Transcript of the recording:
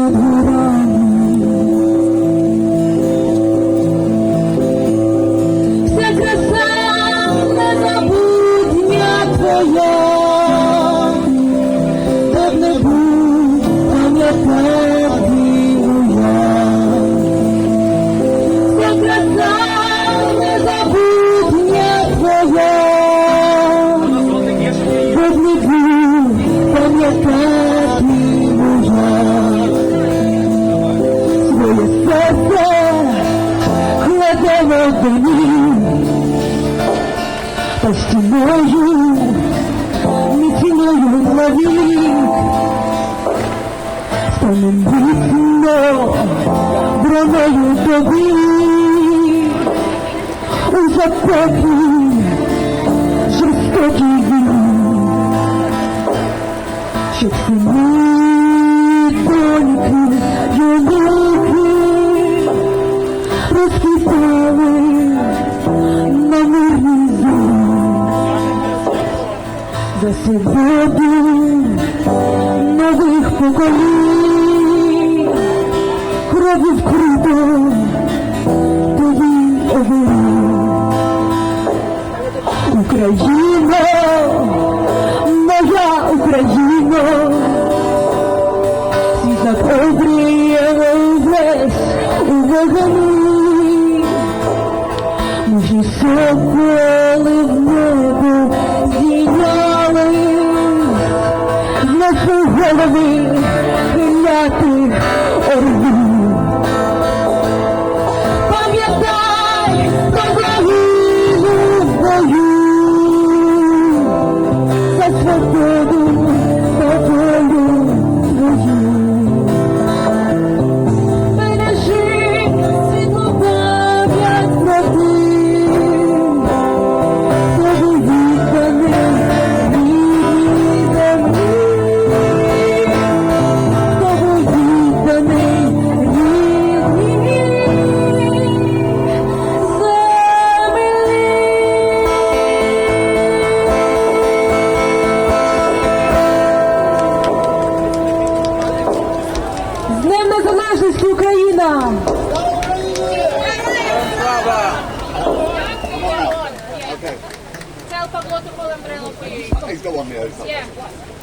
মধুরানী мені та стіною, міцною лаві, станем вікно, броною доби, у запеклій жорстокій війні, щоб за свободу нових поколінь, кров'ю вкрито. Тобі оберіг. Україна, моя Україна, світ обріє весь у вогні, мужі соколи в melody Незалежності Україна! Tell Pablo to pull umbrella for you. He's the one there. Yeah.